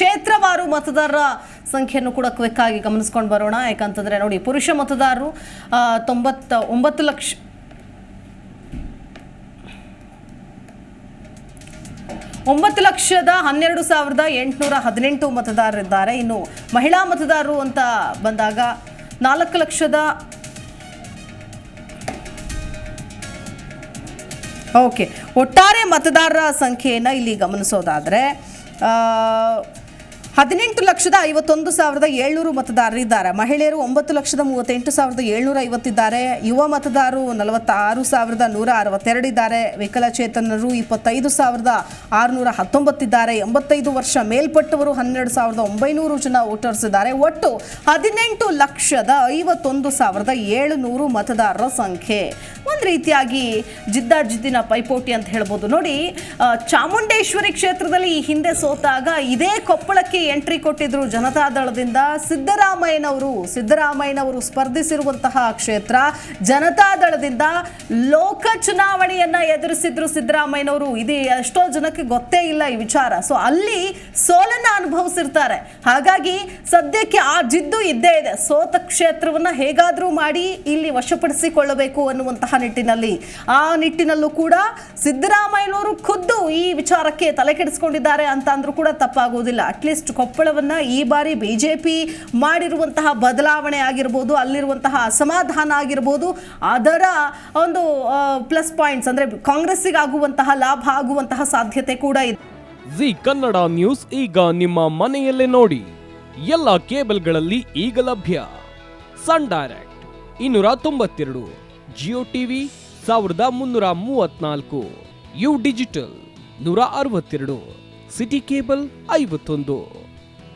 ಕ್ಷೇತ್ರವಾರು ಮತದಾರರ ಸಂಖ್ಯೆಯನ್ನು ಕೂಡ ಕ್ವಿಕ್ ಆಗಿ ಗಮನಿಸ್ಕೊಂಡು ಬರೋಣ. ಯಾಕಂತಂದ್ರೆ ನೋಡಿ, ಪುರುಷ ಮತದಾರರು ತೊಂಬತ್ತ, ಒಂಬತ್ತು ಲಕ್ಷ ಒಂಬತ್ತು ಲಕ್ಷದ ಹನ್ನೆರಡು ಸಾವಿರದ ಎಂಟುನೂರ ಹದಿನೆಂಟು ಮತದಾರರಿದ್ದಾರೆ. ಇನ್ನು ಮಹಿಳಾ ಮತದಾರರು ಅಂತ ಬಂದಾಗ ನಾಲ್ಕು ಲಕ್ಷದ ಓಕೆ, ಒಟ್ಟಾರೆ ಮತದಾರರ ಸಂಖ್ಯೆಯನ್ನು ಇಲ್ಲಿ ಗಮನಿಸೋದಾದರೆ ಹದಿನೆಂಟು ಲಕ್ಷದ ಐವತ್ತೊಂದು ಸಾವಿರದ ಏಳ್ನೂರು ಮತದಾರರಿದ್ದಾರೆ ಮಹಿಳೆಯರು ಒಂಬತ್ತು ಲಕ್ಷದ ಮೂವತ್ತೆಂಟು ಸಾವಿರದ ಏಳ್ನೂರ ಐವತ್ತಿದ್ದಾರೆ. ಯುವ ಮತದಾರರು ನಲವತ್ತಾರು ಸಾವಿರದ ನೂರ ಅರವತ್ತೆರಡಿದ್ದಾರೆ ವಿಕಲಚೇತನರು ಇಪ್ಪತ್ತೈದು ಸಾವಿರದ ಆರುನೂರ ಹತ್ತೊಂಬತ್ತಿದ್ದಾರೆ ಎಂಬತ್ತೈದು ವರ್ಷ ಮೇಲ್ಪಟ್ಟವರು ಹನ್ನೆರಡು ಸಾವಿರದ ಒಂಬೈನೂರು ಜನ ವೋಟರ್ಸ್ ಇದ್ದಾರೆ. ಒಟ್ಟು ಹದಿನೆಂಟು ಲಕ್ಷದ ಐವತ್ತೊಂದು ಸಾವಿರದ ಏಳುನೂರು ಮತದಾರರ ಸಂಖ್ಯೆ. ಒಂದು ರೀತಿಯಾಗಿ ಜಿದ್ದಾಜಿದ್ದಿನ ಪೈಪೋಟಿ ಅಂತ ಹೇಳ್ಬೋದು. ನೋಡಿ ಚಾಮುಂಡೇಶ್ವರಿ ಕ್ಷೇತ್ರದಲ್ಲಿ ಈ ಹಿಂದೆ ಸೋತಾಗ ಇದೇ ಕೊಪ್ಪಳಕ್ಕೆ ಎಂಟ್ರಿ ಕೊಟ್ಟಿದ್ರು ಜನತಾದಳದಿಂದ ಸಿದ್ದರಾಮಯ್ಯನವರು. ಸಿದ್ದರಾಮಯ್ಯನವರು ಸ್ಪರ್ಧಿಸಿರುವಂತಹ ಕ್ಷೇತ್ರ. ಜನತಾದಳದಿಂದ ಲೋಕ ಚುನಾವಣೆಯನ್ನ ಎದುರಿಸಿದ್ರು ಸಿದ್ದರಾಮಯ್ಯನವರು. ಇದು ಎಷ್ಟೋ ಜನಕ್ಕೆ ಗೊತ್ತೇ ಇಲ್ಲ ಈ ವಿಚಾರ. ಸೊ ಅಲ್ಲಿ ಸೋಲನ್ನ ಅನುಭವಿಸಿರ್ತಾರೆ. ಹಾಗಾಗಿ ಸದ್ಯಕ್ಕೆ ಆ ಜಿದ್ದು ಇದ್ದೇ ಇದೆ. ಸೋತ ಕ್ಷೇತ್ರವನ್ನ ಹೇಗಾದ್ರೂ ಮಾಡಿ ಇಲ್ಲಿ ವಶಪಡಿಸಿಕೊಳ್ಳಬೇಕು ಅನ್ನುವಂತಹ ನಿಟ್ಟಿನಲ್ಲಿ. ಆ ನಿಟ್ಟಿನಲ್ಲೂ ಕೂಡ ಸಿದ್ದರಾಮಯ್ಯನವರು ಖುದ್ದು ಈ ವಿಚಾರಕ್ಕೆ ತಲೆ ಕೆಡಿಸ್ಕೊಂಡಿದ್ದಾರೆ ಅಂತ ಅಂದ್ರೂ ಕೂಡ ತಪ್ಪಾಗುವುದಿಲ್ಲ. ಅಟ್ಲೀಸ್ಟ್ ಕೊಪ್ಪಳವನ್ನ ಈ ಬಾರಿ ಬಿ ಜೆ ಪಿ ಮಾಡಿರುವಂತಹ ಬದಲಾವಣೆ ಆಗಿರ್ಬೋದು, ಅಲ್ಲಿರುವಂತಹ ಅಸಮಾಧಾನ ಆಗಿರ್ಬೋದು, ಅದರ ಒಂದು ಪ್ಲಸ್ ಪಾಯಿಂಟ್ಸ್ ಅಂದರೆ ಕಾಂಗ್ರೆಸ್ಸಿಗೆ ಆಗುವಂತಹ ಲಾಭ ಆಗುವಂತಹ ಸಾಧ್ಯತೆ ಕೂಡ ಇದೆ. ಜಿ ಕನ್ನಡ ನ್ಯೂಸ್ ಈಗ ನಿಮ್ಮ ಮನೆಯಲ್ಲೇ ನೋಡಿ. ಎಲ್ಲ ಕೇಬಲ್ಗಳಲ್ಲಿ ಈಗ ಲಭ್ಯ. ಸನ್ ಡೈರೆಕ್ಟ್ ಇನ್ನೂರ ತೊಂಬತ್ತೆರಡು, ಜಿಯೋ ಟಿವಿ ಸಾವಿರದ ಮುನ್ನೂರ ಮೂವತ್ನಾಲ್ಕು ಯು ಡಿಜಿಟಲ್ ನೂರ ಅರವತ್ತೆರಡು, ಸಿಟಿ ಕೇಬಲ್ ಐವತ್ತೊಂದು.